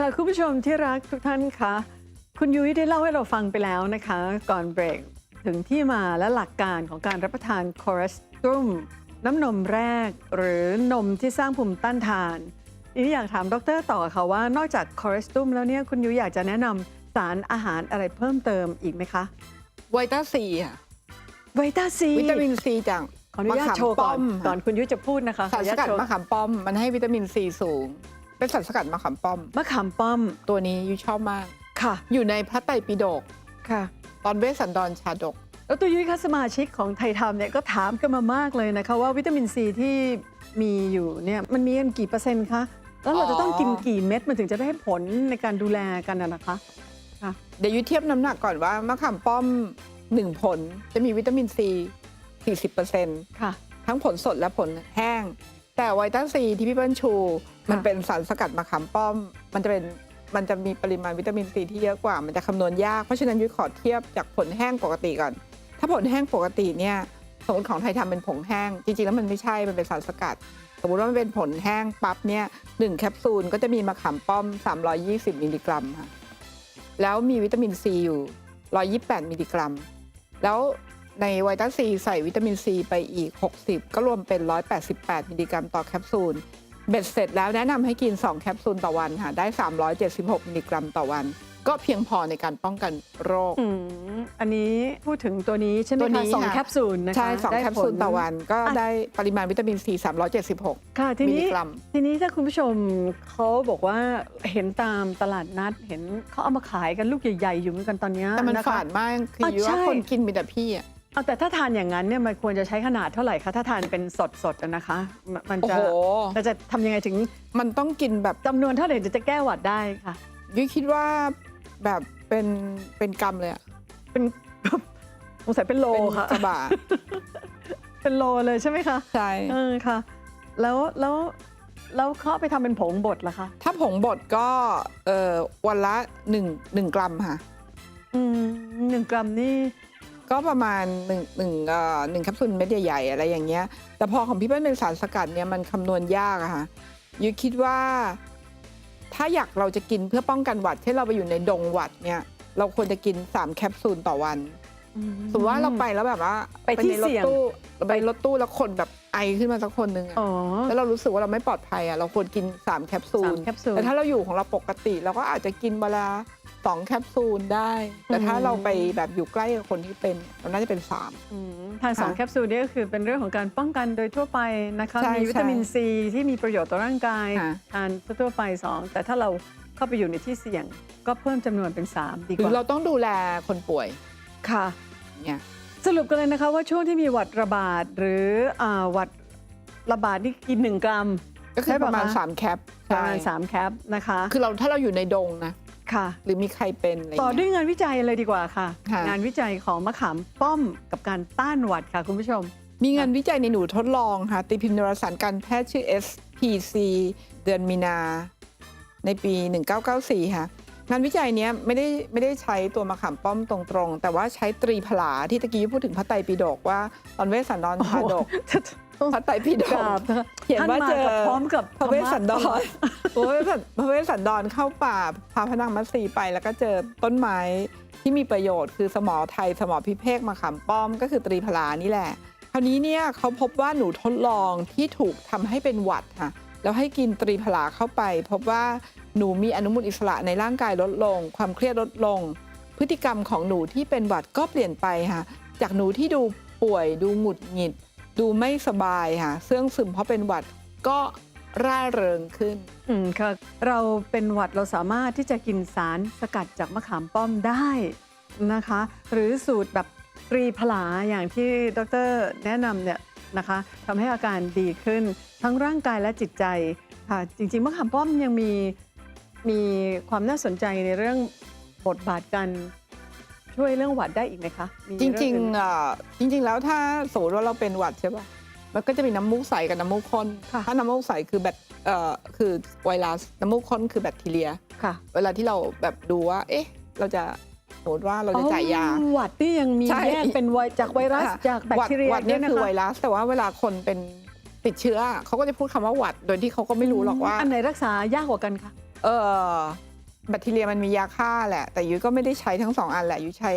ค่ะคุณผู้ชมที่รักทุกท่านคะคุณยุ้ยได้เล่าให้เราฟังไปแล้วนะคะ ก่อนเบรกถึงที่มาและหลักการของการรับประทานคอเลสเตอรอลน้ำนมแรก หรือนมที่สร้างภูมิต้านทานทีนี้อยากถามดรต่อค่ะว่านอกจากคอเลสเตอรอลแล้วเนี่ยคุณยุ้ยอยากจะแนะนำสารอาหารอะไรเพิ่มเติมอีกไหมคะไวต้าซีค่ะไวต้าซีวิตามินซีจากขออนุญาตมะขามโชว์ก่อนป้อมก่อนคุณยุ้ยจะพูดนะคะขอสารอนุสญาตกัดโชว์มะขามป้อมมันให้วิตามินซีสูง เป็นสารสกัดมะขามป้อม มะขามป้อมตัวนี้ยูชอบมาก ค่ะอยู่ในพระไตรปิฎกค่ะ ตอนเวสสันดรชาดก แล้วตัวยุ้ยคะสมาชิกของไทยทำเนี่ยก็ถามกันมามากเลยนะคะว่าวิตามินซีที่มีอยู่เนี่ยมันมีกันกี่เปอร์เซ็นต์คะแล้วเราจะต้องกินกี่เม็ดมันถึงจะได้ผลในการดูแลกันนะนะคะ เดี๋ยวยูเทียบน้ำหนักก่อนว่ามะขามป้อม1ผลจะมีวิตามินซี40%ค่ะ ทั้งผลสดและผลแห้ง แต่ไวต้าซีที่พี่เปิ้ลชู มันค่ะเป็นสารสกัดมะขามป้อม มันจะเป็นมันจะมีปริมาณวิตามินซีที่เยอะกว่า มันจะคำนวณยาก เพราะฉะนั้นยุ้ยขอเทียบจากผลแห้งปกติก่อน ถ้าผลแห้งปกติเนี่ยสมมติของไทยทำเป็นผงแห้ง จริงๆ แล้วมันไม่ใช่ มันเป็นสารสกัด สมมติว่ามันเป็นผลแห้งปั๊บเนี่ยหนึ่งแคปซูลก็จะมีมะขามป้อม 320 มิลลิกรัมค่ะ แล้วมีวิตามินซีอยู่ 128 มิลลิกรัม แล้ว ในไวต้าซีใส่วิตามินซีไปอีก 60 ก็รวมเป็น 188 มิลลิกรัมต่อแคปซูล เบ็ดเสร็จแล้วแนะนำให้กิน 2 แคปซูลต่อวันค่ะได้ 376 มิลลิกรัมต่อวัน ก็เพียงพอในการป้องกันโรค อืมอันนี้พูดถึงตัวนี้ใช่ไหมตัวนี้คะสองค่ะ แคปซูลนะคะใช่2ได้แคปซูลผ ต่อวัน ก็อะ ได้ปริมาณวิตามินซี 376 ค่ะทีมิลลินี้กรัม ทีนี้ถ้าคุณผู้ชมเขาบอกว่าเห็นตามตลาดนัด เห็นเขาเอามาขายกันลูกใหญ่ ๆ อยู่เหมือนกันตอนเนี้ยแต่มันนะคะ ฝาดมากคืออะอยู่ว่าใช่ คนกินมีแต่พี่อะ เอาแต่ถ้าทานอย่างนั้นเนี่ยมันควรจะใช้ขนาดเท่าไหร่คะถ้าทานเป็นสดๆอะนะคะมันมันโอ้จะโห เราจะทำยังไงถึงมันต้องกินแบบจำนวนเท่าไหร่ถึงจะแก้หวัดได้ค่ะ ยุ้ยคิดว่าแบบเป็นเป็นกรรมเลยอะเป็น สงสัยเป็นโลเป็นค่ะ กระบะ เป็นโลเลยใช่ไหมคะใช่ เออค่ะ แล้วแล้วแล้วเขาเอาไปทำเป็นผงบดล่ะคะ ถ้าผงบดก็เอ่อวันละ1 1กรัมค่ะ อืมหนึ่งกรัมนี่ ก็ประมาณ1นึ่งหนึ่งเอ่อหนึ่งแคปซูลเม็ดใหญ่ๆอะไรอย่างเงี้ย แต่พอของพี่เปิ้ลเป็นสารสกัดเนี่ยมันคำนวณยากอะค่ะยุ้ยคิดว่า ถ้าอยากเราจะกินเพื่อป้องกันหวัดเช่นเราไปอยู่ในดงหวัดเนี่ย เราควรจะกิน3แคปซูลต่อวัน สมมติว่าเราไปแล้วแบบว่าไปที่ในรถเสี่ยง ตู้เราไปรถตู้แล้วคนแบบไอขึ้นมาสักคนหนึ่งอะอ๋อ แล้วเรารู้สึกว่าเราไม่ปลอดภัยอะเราควรกิน3แคปซูสาลมแคปซูล แต่ถ้าเราอยู่ของเราปกติ เราก็อาจจะกินเวลา สองแคปซูลได้ แต่ถ้าอืมเราไปแบบอยู่ใกล้กับคนที่เป็นเราน่าจะเป็นอืมทานสองค่ะแคปซูลนี่ก็คือเป็นเรื่องของการป้องกันโดยทั่วไปนะคะใช่มีวิตามินใช่ซีที่มีประโยชน์ต่อร่างกายค่ะ ทานทั่วๆไปสองแต่ถ้าเราเข้าไปอยู่ในที่เสี่ยง ก็เพิ่มจำนวนเป็น 3 ดีหกรือว่าเราต้องดูแลคนป่วยค่ะ เนี่ย สรุปกันเลยนะคะว่าช่วงที่มีหวัดระบาดหรืออ่าหวัดระบาดนี่กิน1กรัม ก็คือใช่ปปะระมาณ คะ 3 แคปประมาณใช่3แคปนะคะ คือเราถ้าเราอยู่ในดงนะ ค่ะ หรือมีใครเป็นอะไรต่อด้วเงี้ยยงานวิจัยเลยดีกว่าค่ะ ค่ะ งานวิจัยของมะขามป้อมกับการต้านหวัดค่ะ คุณผู้ชม มีงานวิจัยในหนูทดลองค่ะ ตีพิมพ์นารสารการแพทย์ชื่อ SPC เดือนมีนา ในปี 1994 ค่ะ งานวิจัยเนี้ยไม่ได้ไม่ได้ใช้ตัวมะขามป้อมตรงๆ แต่ว่าใช้ตรีผลาที่ตะกี้พูดถึงพระไตรปิฎกว่าตอนเวสสันดรชาดก พระไตรปิฎกกราบนะคะเขียนว่าท่เจอมกับพร้อมกับพระเวสสันดธรรมะรพระเวสสันพระเวสสันดรเข้าป่าพาพระนางมัตสีไปแล้วก็เจอต้นไม้ที่มีประโยชน์คือสมอไทยสมอพิเภกมะขามป้อมก็คือตรีพลานี่แหละ คราวนี้เนี่ยเขาพบว่าหนูทดลองที่ถูกทำให้เป็นหวัดค่ะแล้วให้กินตรีพลาเข้าไป พบว่าหนูมีอนุมูลอิสระในร่างกายลดลง ความเครียดลดลง พฤติกรรมของหนูที่เป็นหวัดก็เปลี่ยนไปค่ะจากหนูที่ดูป่วยดูหงุดหงิด ดูไม่สบายค่ะเสื่องซึมเพราะเป็นหวัดก็ร่าเริงขึ้น อืมค่ะเราเป็นหวัดเราสามารถที่จะกินสารสกัดจากมะขามป้อมได้นะคะ หรือสูตรแบบตรีผลาอย่างที่ดรแนะนำเนี่ยนะคะทำให้อาการดีขึ้นทั้งร่างกายและจิตใจค่ะจริง ๆมะขามป้อมยังมีมีความน่าสนใจในเรื่องบทบาทการ ช่วยเรื่องหวัดได้อีกไหมคะมีจริงเออื่นๆอะจริง ๆ แล้วถ้าสมมติว่าเราเป็นหวัดใช่ป่ะมันก็จะมีน้ำมูกใสกับน้ำมูกข้นค่ะ ถ้าน้ำมูกใสคือแบคเอ่อคือไวรัสน้ำมูกข้นคือแบคทีเรีย ค่ะเวลาที่เราแบบดูว่า เอ๊ะ เราจะสมมติว่าเราจะจ่ายยา อ๋อหวัดนี่ยังมีใช่ แยกเป็นไวจากไวรัสค่ะจากแบคทีเรียหวัดเนี่ยด้วคือนะะไวรัส แต่ว่าเวลาคนเป็นติดเชื้อเขาก็จะพูดคำว่าหวัด โดยที่เขาก็ไม่รู้หรอกว่า อันไหนรักษายากกว่ากันคะ เออ แบคทีเรียมันมียาฆ่าแหละ แต่ยุ้ยก็ไม่ได้ใช้ทั้งสองอันแหละยุ้ยใช้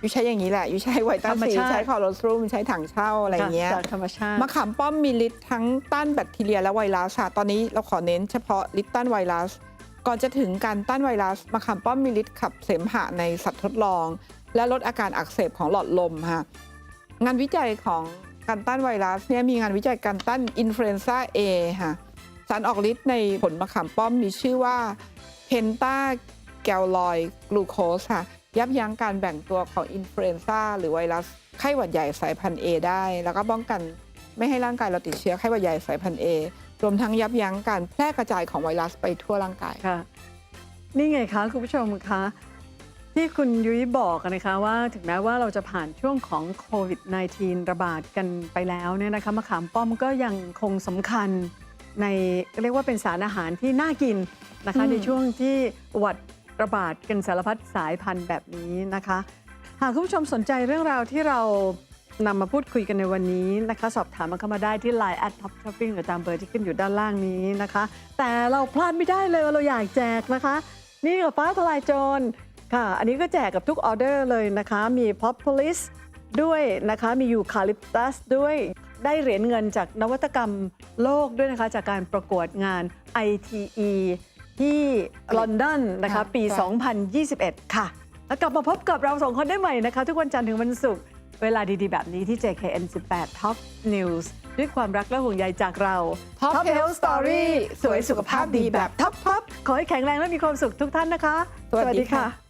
ยุ้ยใช้อย่างนี้แหละยุ้ยใช้ไวต้าธรรมซีชาติ ใช้คอโลสตรูมใช้ถังเช่าอะไรอย่างเงี้ยจากธรรมชาติมะขามป้อมมีฤทธิ์ทั้งต้านแบคทีเรียและไวรัสค่ะตอนนี้เราขอเน้นเฉพาะฤทธิ์ต้านไวรัส ก่อนจะถึงการต้านไวรัสมะขามป้อมมีฤทธิ์ขับเสมหะในสัตว์ทดลอง และลดอาการอักเสบของหลอดลมค่ะงานวิจัยของการต้านไวรัสเนี่ยมีงานวิจัยการต้านอินฟลูเอนซ่า A ค่ะสารออกฤทธิ์ในผลมะขามป้อมมีชื่อว่า เพนตาแกลลอยกลูโคสค่ะ ยับยั้งการแบ่งตัวของอินฟลูเอนซ่าหรือไวรัสไข้หวัดใหญ่สายพันธุ์ A ได้ แล้วก็ป้องกันไม่ให้ร่างกายเราติดเชื้อไข้หวัดใหญ่สายพันธุ์ A รวมทั้งยับยั้งการแพร่กระจายของไวรัสไปทั่วร่างกาย ค่ะ นี่ไงคะคุณผู้ชมคะที่คุณยุ้ยบอกนะคะว่าถึงแม้ว่าเราจะผ่านช่วงของโควิด -19 ระบาดกันไปแล้วเนี่ยนะคะมะขามป้อมก็ยังคงสำคัญในเรียกว่าเป็นสารอาหารที่น่ากิน นะคะอืมในช่วงที่หวัดระบาดกันสารพัดสายพันธุ์แบบนี้นะคะ หากคุณผู้ชมสนใจเรื่องราวที่เรานำมาพูดคุยกันในวันนี้นะคะ สอบถามมาเข้ามาได้ที่ Line at Top Shopping หรือตามเบอร์ที่ขึ้นอยู่ด้านล่างนี้นะคะ แต่เราพลาดไม่ได้เลยว่าเราอยากแจกนะคะ นี่กับฟ้าทลายโจรค่ะ อันนี้ก็แจกกับทุกออเดอร์เลยนะคะ มี Propolis ด้วยนะคะ มียูคาลิปตัสด้วยได้เหรียญเงินจากนวัตกรรมโลกด้วยนะคะ จากการประกวดงาน ITE ที่ลอนดอนนะคะค่ะปีค่ะ2021 ค่ะ แล้วกลับมาพบกับเราสองคนได้ใหม่นะคะ ทุกวันจันทร์ถึงวันศุกร์เวลาดีๆ แบบนี้ที่ JKN 18 Top News ด้วยความรักและห่วงใยจากเรา Top Health Story สวยสุขภาพดีแบบท็อปๆขอให้แข็งแรงและมีความสุขทุกท่านนะคะ สวัสดีค่ะ